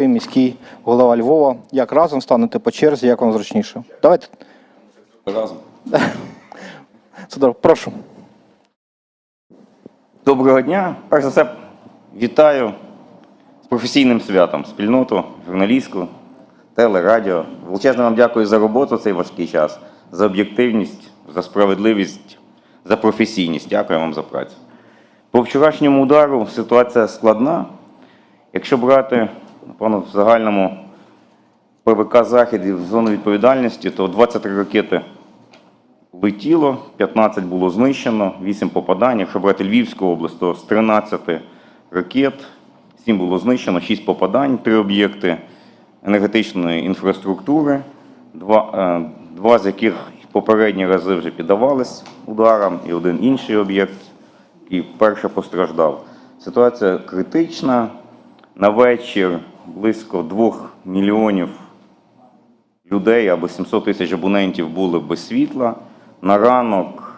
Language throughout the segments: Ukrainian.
Ви міський голова Львова. Як разом станете по черзі, як вам зручніше? Давайте. Разом. Сидор, прошу. Доброго дня. Перш за все, вітаю з професійним святом спільноту, журналістську, теле, радіо. Величезно вам дякую за роботу в цей важкий час, за об'єктивність, за справедливість, за професійність. Дякую вам за працю. По вчорашньому удару ситуація складна. Якщо брати, напевно, в загальному ПВК Західів в зону відповідальності, то 23 ракети летіло, 15 було знищено, 8 попадань. Якщо брати Львівську область, то з 13 ракет 7 було знищено, 6 попадань, 3 об'єкти енергетичної інфраструктури, два, е, два з яких попередні рази вже піддавались ударам, і один інший об'єкт, який вперше постраждав. Ситуація критична. На вечір близько 2 мільйонів людей або 700 тисяч абонентів були без світла. На ранок,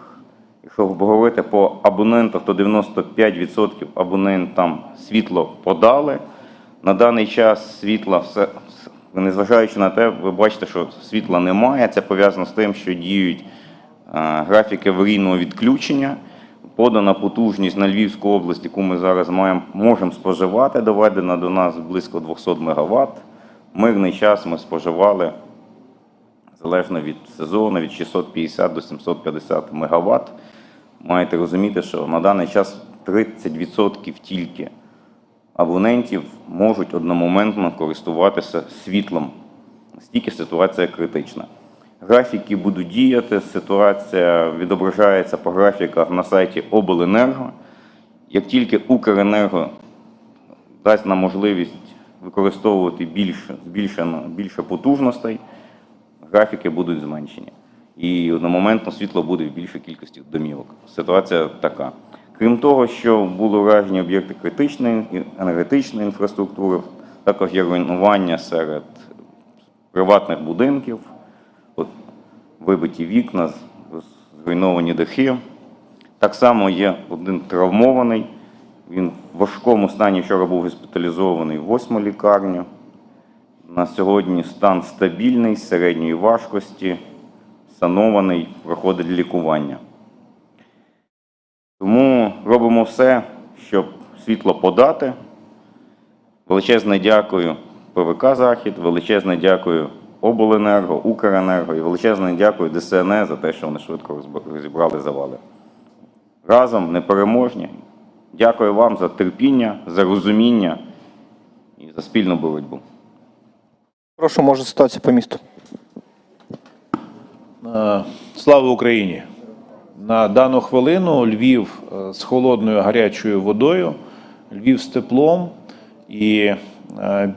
якщо говорити по абонентах, то 95% абонентам світло подали. На даний час світла все, незважаючи на те, ви бачите, що світла немає. Це пов'язано з тим, що діють е, графіки аварійного відключення. Подана потужність на Львівську область, яку ми зараз маємо, можемо споживати, доведена до нас близько 200 МВт. Мирний час ми споживали залежно від сезону, від 650 до 750 МВт. Маєте розуміти, що на даний час 30% тільки абонентів можуть одномоментно користуватися світлом. Настільки ситуація критична. Графіки будуть діяти, ситуація відображається по графіках на сайті Обленерго. Як тільки Укренерго дасть нам можливість використовувати більше, збільшено, більше потужностей, графіки будуть зменшені. І одномоментно світло буде в більшій кількості домівок. Ситуація така. Крім того, що були вражені об'єкти критичної енергетичної інфраструктури, також є руйнування серед приватних будинків, вибиті вікна, зруйновані дахи. Так само є один травмований. Він в важкому стані вчора був госпіталізований в восьму лікарню. На сьогодні стан стабільний, середньої важкості, санований, проходить лікування. Тому робимо все, щоб світло подати. Величезне дякую ПВК Захід, величезне дякую Обленерго, Укренерго і величезне дякую ДСНС за те, що вони швидко розібрали завали. Разом непереможні. Дякую вам за терпіння, за розуміння і за спільну боротьбу. Прошу, може ситуація по місту. Е, Слава Україні! На дану хвилину Львів е, з холодною гарячою водою, Львів з теплом, і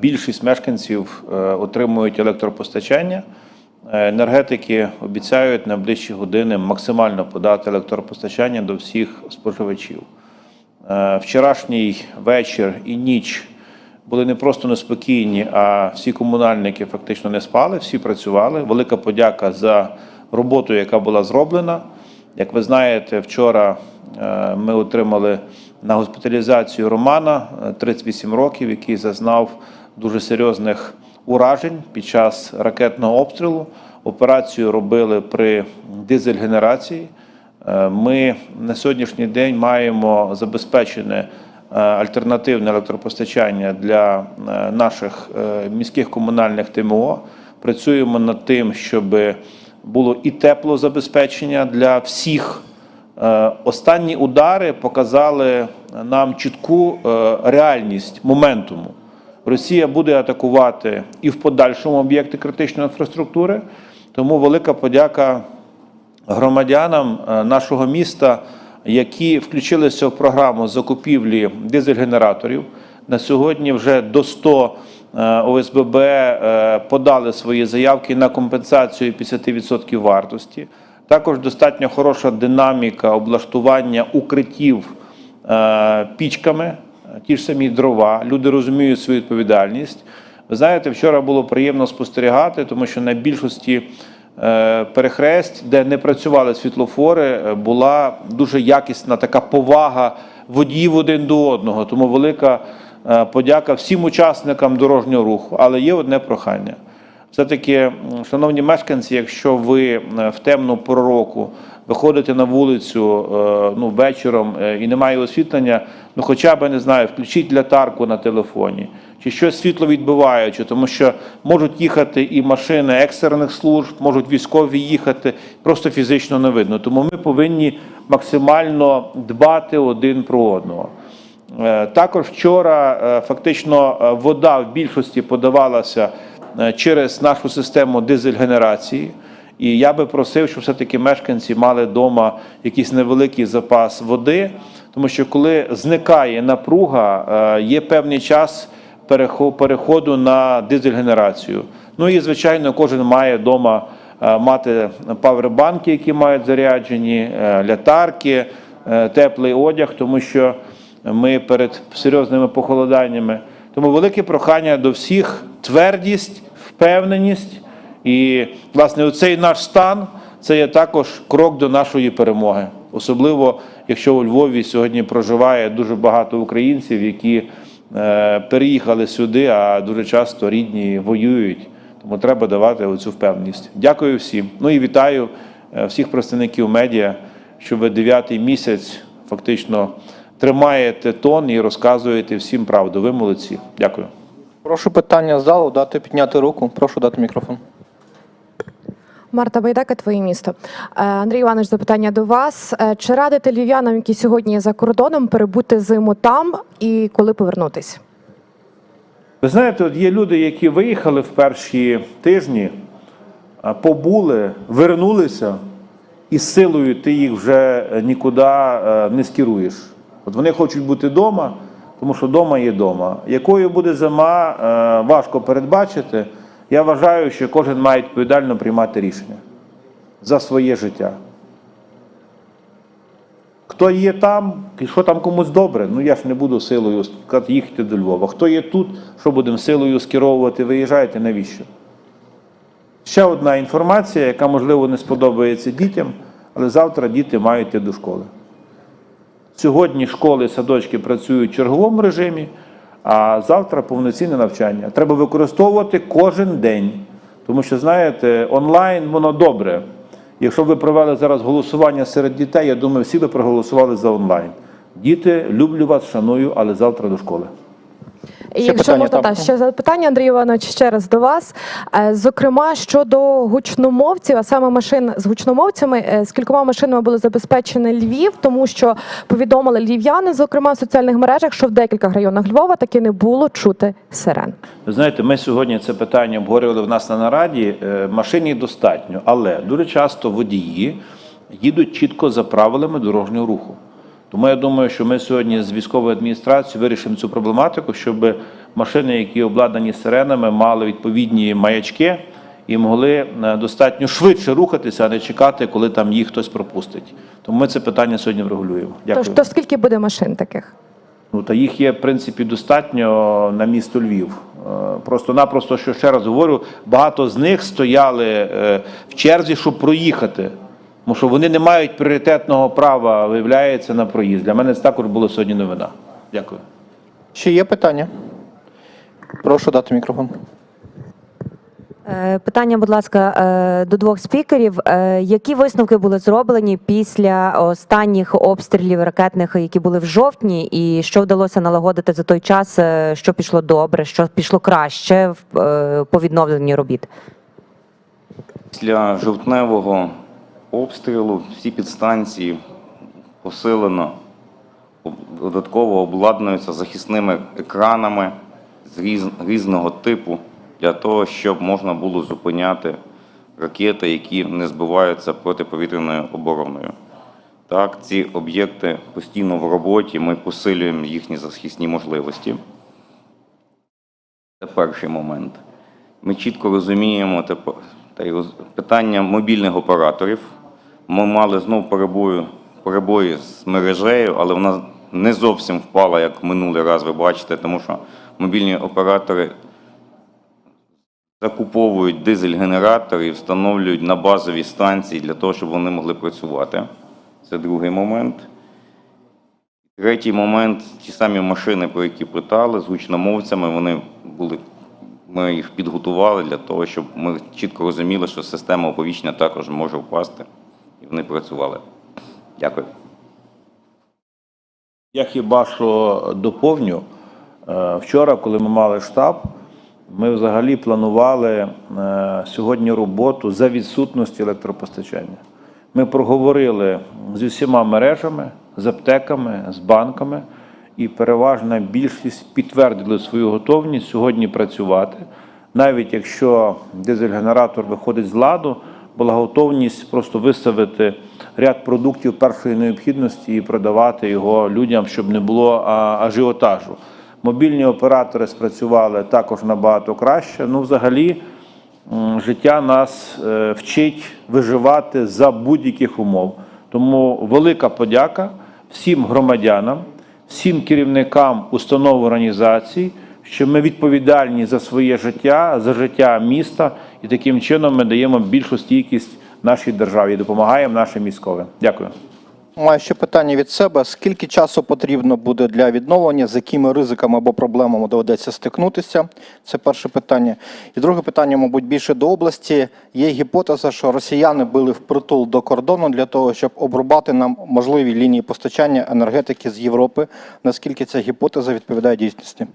більшість мешканців е, отримують електропостачання. Е, Енергетики обіцяють на ближчі години максимально подати електропостачання до всіх споживачів. Е, Вчорашній вечір і ніч були не просто неспокійні, а всі комунальники фактично не спали, всі працювали. Велика подяка за роботу, яка була зроблена. Як ви знаєте, вчора е, ми отримали на госпіталізацію Романа е, 38 років, який зазнав дуже серйозних уражень під час ракетного обстрілу. Операцію робили при дизель-генерації. Е, Ми на сьогоднішній день маємо забезпечене е, альтернативне електропостачання для е, наших е, міських комунальних ТМО. Працюємо над тим, щоб було і теплозабезпечення для всіх. Е, Останні удари показали нам чітку е, реальність моментуму. Росія буде атакувати і в подальшому об'єкти критичної інфраструктури. Тому велика подяка громадянам е, нашого міста, які включилися в програму закупівлі дизель-генераторів. На сьогодні вже до 100 е, ОСББ е, подали свої заявки на компенсацію 50% вартості. Також достатньо хороша динаміка облаштування укриттів е, пічками, е, ті ж самі дрова. Люди розуміють свою відповідальність. Ви знаєте, вчора було приємно спостерігати, тому що на більшості е, перехресть, де не працювали світлофори, е, була дуже якісна така повага водіїв один до одного. Тому велика е, подяка всім учасникам дорожнього руху, але є одне прохання. Все-таки, шановні мешканці, якщо ви е, в темну пору року виходите на вулицю е, ну, вечором е, і немає освітлення, ну хоча б не знаю, включіть лятарку на телефоні, чи щось світло відбиваючи, тому що можуть їхати і машини екстрених служб, можуть військові їхати, просто фізично не видно. Тому ми повинні максимально дбати один про одного. Е, Також вчора е, фактично е, вода в більшості подавалася через нашу систему дизель-генерації. І я би просив, щоб все-таки мешканці мали вдома якийсь невеликий запас води, тому що коли зникає напруга, є певний час переходу на дизель-генерацію. Ну і звичайно, кожен має вдома мати павербанки, які мають заряджені, лятарки, теплий одяг, тому що ми перед серйозними похолоданнями. Тому велике прохання до всіх твердість, впевненість. І, власне, оцей наш стан це є також крок до нашої перемоги. Особливо, якщо у Львові сьогодні проживає дуже багато українців, які е, переїхали сюди, а дуже часто рідні воюють. Тому треба давати оцю впевненість. Дякую всім. Ну і вітаю е, всіх представників медіа, що ви дев'ятий місяць фактично тримаєте тон і розказуєте всім правду. Ви молодці. Дякую. Прошу питання з залу, дати підняти руку. Прошу дати мікрофон. Марта Байдека, твоє місто. Е, Андрій Іванович, запитання до вас. Е, Чи радите львів'янам, які сьогодні є за кордоном, перебути зиму там і коли повернутись? Ви знаєте, от є люди, які виїхали в перші тижні, побули, вернулися, і з силою ти їх вже нікуди е, не скеруєш. От вони хочуть бути вдома, тому що вдома є вдома. Якою буде зима, е, важко передбачити. Я вважаю, що кожен має відповідально приймати рішення за своє життя. Хто є там, і що там комусь добре, ну я ж не буду силою їхати до Львова. Хто є тут, що будемо силою скеровувати, виїжджайте, навіщо? Ще одна інформація, яка, можливо, не сподобається дітям, але завтра діти мають йти до школи. Сьогодні школи, садочки працюють в черговому режимі, а завтра повноцінне навчання. Треба використовувати кожен день. Тому що, знаєте, онлайн воно добре. Якщо ви провели зараз голосування серед дітей, я думаю, всі би проголосували за онлайн. Діти, люблю вас, шаную, але завтра до школи. І Ще якщо питання можна так, ще запитання, Андрій Іванович, ще раз до вас. Е, Зокрема, щодо гучномовців, а саме машин з гучномовцями, е, з кількома машинами було забезпечений Львів, тому що повідомили львів'яни, зокрема в соціальних мережах, що в декількох районах Львова таки не було чути сирен. Ви знаєте, ми сьогодні це питання обговорювали в нас на нараді. Е, Машин достатньо, але дуже часто водії їдуть чітко за правилами дорожнього руху. Тому я думаю, що ми сьогодні з військовою адміністрацією вирішимо цю проблематику, щоб машини, які обладнані сиренами, мали відповідні маячки і могли е, достатньо швидше рухатися, а не чекати, коли там їх хтось пропустить. Тому ми це питання сьогодні врегулюємо. Дякую. Тож то скільки буде машин таких? Ну та їх є в принципі достатньо на місто Львів. Е, Просто-напросто, що ще раз говорю, багато з них стояли е, в черзі, щоб проїхати. Тому що вони не мають пріоритетного права, виявляється, на проїзд. Для мене це також було сьогодні новина. Дякую. Ще є питання? Прошу дати мікрофон. Е, Питання, будь ласка, е, до двох спікерів. Е, Які висновки були зроблені після останніх обстрілів ракетних, які були в жовтні, і що вдалося налагодити за той час, що пішло добре, що пішло краще по відновленню робіт? Після жовтневого обстрілу всі підстанції посилено додатково обладнуються захисними екранами з різ- різного типу для того, щоб можна було зупиняти ракети, які не збиваються протиповітряною обороною. Так, ці об'єкти постійно в роботі, ми посилюємо їхні захисні можливості. Це перший момент. Ми чітко розуміємо тепер та й питання мобільних операторів. Ми мали знов перебою, перебої з мережею, але вона не зовсім впала, як минулий раз, ви бачите, тому що мобільні оператори закуповують дизель-генератори і встановлюють на базові станції для того, щоб вони могли працювати. Це другий момент. Третій момент, ті самі машини, про які питали, з гучномовцями, вони були, ми їх підготували для того, щоб ми чітко розуміли, що система оповіщення також може впасти, і вони працювали. Дякую. Я хіба що доповню. Е, Вчора, коли ми мали штаб, ми взагалі планували е, сьогодні роботу за відсутності електропостачання. Ми проговорили з усіма мережами, з аптеками, з банками, і переважна більшість підтвердили свою готовність сьогодні працювати. Навіть якщо дизель-генератор виходить з ладу, була готовність просто виставити ряд продуктів першої необхідності і продавати його людям, щоб не було ажіотажу. Мобільні оператори спрацювали також набагато краще. Ну, взагалі, життя нас е, вчить виживати за будь-яких умов. Тому велика подяка всім громадянам, всім керівникам установ організацій, що ми відповідальні за своє життя, за життя міста, і таким чином ми даємо більшу стійкість нашій державі допомагаємо нашим військовим. Дякую. Маю ще питання від себе. Скільки часу потрібно буде для відновлення, з якими ризиками або проблемами доведеться стикнутися? Це перше питання. І друге питання, мабуть, більше до області. Є гіпотеза, що росіяни били впритул до кордону для того, щоб обрубати нам можливі лінії постачання енергетики з Європи. Наскільки ця гіпотеза відповідає дійсності?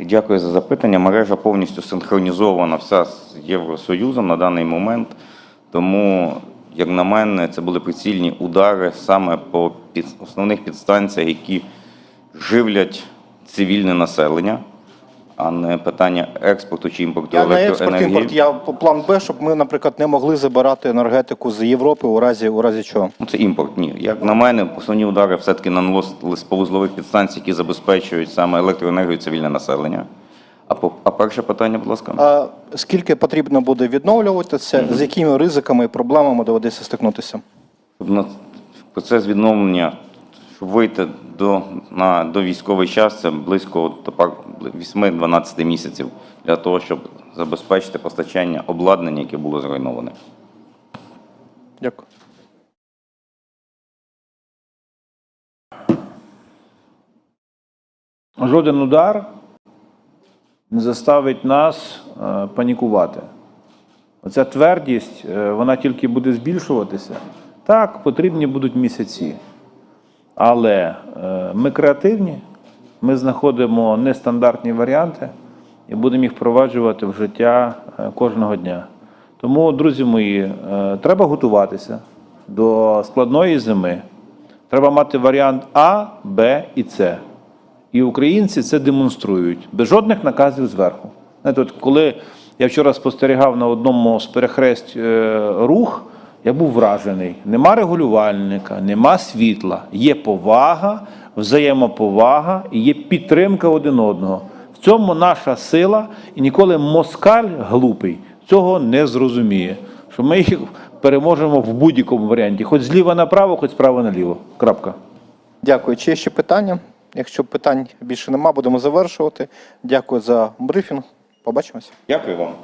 Дякую за запитання. Мережа повністю синхронізована вся з Євросоюзом на даний момент. Тому, як на мене, це були прицільні удари саме по під, основних підстанціях, які живлять цивільне населення, а не питання експорту чи імпорту Я не експорт електроенергії. імпорт, я план Б, щоб ми, наприклад, не могли забирати енергетику з Європи у разі у разі чого. Ну, Це імпорт. Ні. Як на мене, основні удари все-таки наносили з повузлових підстанцій, які забезпечують саме електроенергію цивільне населення. А, по, а перше питання, будь ласка. А скільки потрібно буде відновлювати це, з якими ризиками і проблемами доведеться стикнутися? Процес відновлення, щоб вийти до, на, до військовий час, це близько до 8-12 місяців для того, щоб забезпечити постачання обладнання, яке було зруйноване. Дякую. Жоден удар не заставить нас е, панікувати. Оця твердість, е, вона тільки буде збільшуватися. Так, потрібні будуть місяці. Але е, ми креативні, ми знаходимо нестандартні варіанти і будемо їх впроваджувати в життя кожного дня. Тому, друзі мої, треба готуватися до складної зими. Треба мати варіант А, Б і С. І українці це демонструють без жодних наказів зверху. От коли я вчора спостерігав на одному з перехресть е, рух, я був вражений. Нема регулювальника, нема світла, є повага, взаємоповага і є підтримка один одного. В цьому наша сила, і ніколи москаль глупий цього не зрозуміє. Що ми їх переможемо в будь-якому варіанті, хоч зліва направо, хоч справа наліво. Крапка. Дякую. Чи є ще питання? Якщо питань більше нема, будемо завершувати. Дякую за брифінг. Побачимось. Дякую вам.